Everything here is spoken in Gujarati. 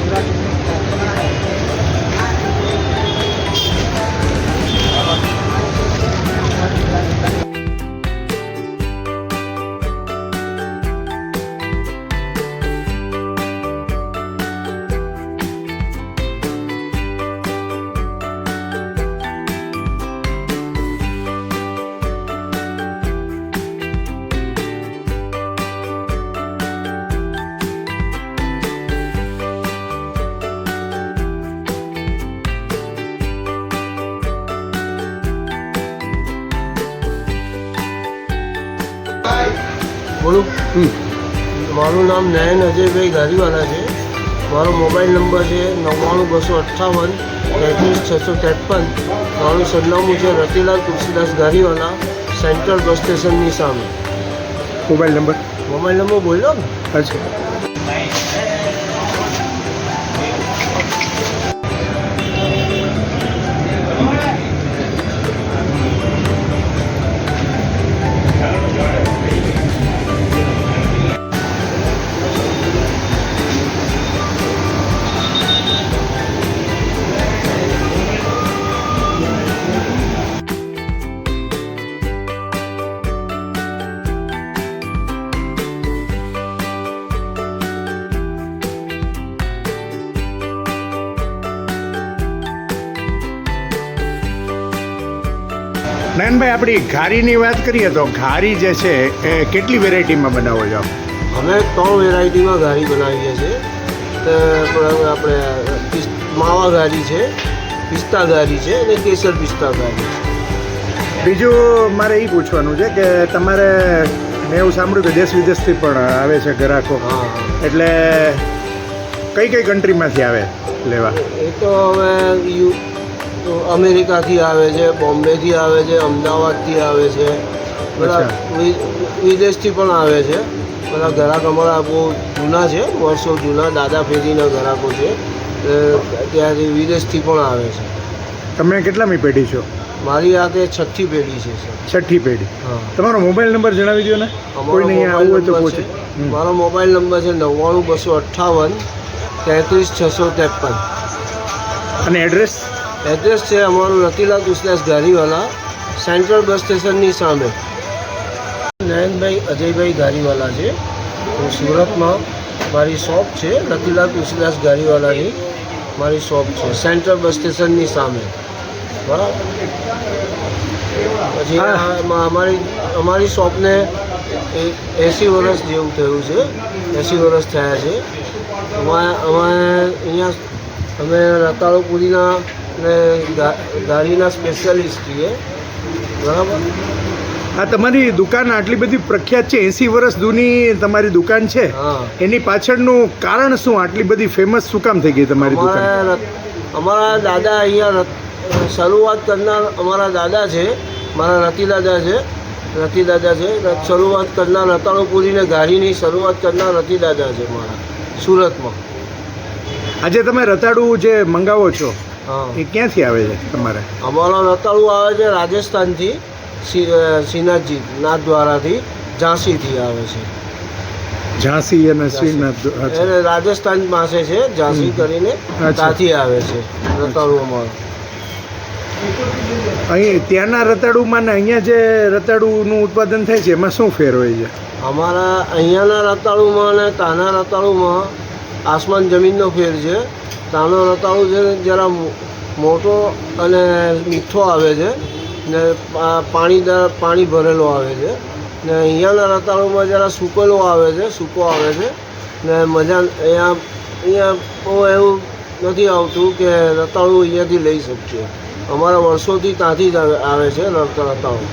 брати. બોલું. મારું નામ નયન અજયભાઈ ગારીવાલા છે. મારો મોબાઈલ નંબર છે નવ્વાણું બસો અઠ્ઠાવન તેત્રીસ છસો ત્રેપન. મારું સરનામું છે રતિલાલ તુલસીદાસ ગારીવાલા સેન્ટ્રલ બસ સ્ટેશનની સામે. Mobile number? મોબાઈલ નંબર બોલ્યો ને? અચ્છા નયનભાઈ આપણી ઘારીની વાત કરીએ તો ઘારી જે છે એ કેટલી વેરાયટીમાં બનાવો છો અમે ત્રણ વેરાયટીમાં ઘારી બનાવીએ છીએ. તો આપણે માવા ઘારી છે પિસ્તા ઘારી છે અને કેસર પિસ્તા ઘારી છે. બીજું મારે એ પૂછવાનું છે કે તમારે મેં એવું સાંભળ્યું કે દેશ વિદેશથી પણ આવે છે ગ્રાહકો. એટલે કઈ કઈ કન્ટ્રીમાંથી આવે લેવા? એ તો હવે યુ તો અમેરિકાથી આવે છે બોમ્બેથી આવે છે અમદાવાદથી આવે છે. બધા વિદેશથી પણ આવે છે. બધા ગ્રાહક અમારા બહુ જૂના છે વર્ષો જૂના દાદા પેઢીના ગ્રાહકો છે. ત્યાંથી વિદેશથી પણ આવે છે. તમે કેટલામી પેઢી છો? મારી આ તે છઠ્ઠી પેઢી છે છઠ્ઠી પેઢી. હા. તમારો મોબાઈલ નંબર જણાવી દો ને. કોઈ નહીં આવું હોય તો પૂછે. મારો મોબાઈલ નંબર છે નવ્વાણું બસો અઠ્ઠાવન તેત્રીસ છસો ત્રેપન. અને એડ્રેસ? એડ્રેસ છે અમારું રતિલાલ કૃષ્ણાસ ગારીવાલા સેન્ટ્રલ બસ સ્ટેશનની સામે. નયનભાઈ અજયભાઈ ગારીવાલા છે. હું સુરતમાં મારી શોપ છે રતિલાલ કૃષ્ણદાસ ગારીવાલાની. મારી શોપ છે સેન્ટ્રલ બસ સ્ટેશનની સામે. બરાબર? પછી અમારી અમારી શોપને એંસી વર્ષ જેવું થયું છે. એંસી વર્ષ થયા છે. અમારે અમે અહીંયા અમે રતાળુ પૂરીના ને ગાડીના સ્પેશિયાલિસ્ટ છીએ. બરાબર? આ તમારી દુકાન આટલી બધી પ્રખ્યાત છે એસી વર્ષ જૂની તમારી દુકાન છે. એની પાછળનું કારણ શું? આટલી બધી ફેમસ શું કામ થઈ ગઈ તમારી દુકાન? અમારા દાદા અહીંયા શરૂઆત કરનાર અમારા દાદા છે મારા રતિ દાદા છે રતિ દાદા છે શરૂઆત કરનાર રતાળુપુરીને ગાડીની શરૂઆત કરનાર રતિ દાદા છે મારા સુરતમાં. આજે તમે રતાડું જે મંગાવો છો એ ક્યાંથી આવે છે તમારે? અમારો રતાળુ આવે છે રાજસ્થાનથી શ્રીનાથજી નાથ નાથદ્વારાથી ઝાંસીથી આવે છે. ઝાંસી અને શ્રીનાથ. એટલે રાજસ્થાન પાસે છે ઝાંસી કરીને ત્યાંથી આવે છે રતાળુ અમારું. અહીં ત્યાંના રતાડુમાં ને અહીંયા જે રતાડુનું ઉત્પાદન થાય છે એમાં શું ફેર હોય છે? અમારા અહીંયાના રતાળુમાં અને ત્યાંના રતાળુમાં આસમાન જમીનનો ફેર છે. તાનો રતાળું છે, જરા મોટો અને મીઠો આવે છે ને પાણી પાણી ભરેલો આવે છે. ને અહીંયાના રતાળુમાં જરા સૂકેલો આવે છે, સૂકો આવે છે. ને મજા અહીંયા અહીંયા બહુ એવું નથી આવતું કે રતાળુ અહીંયાથી લઈ શકીએ. અમારા વર્ષોથી ત્યાંથી જ આવે છે રતાળુ.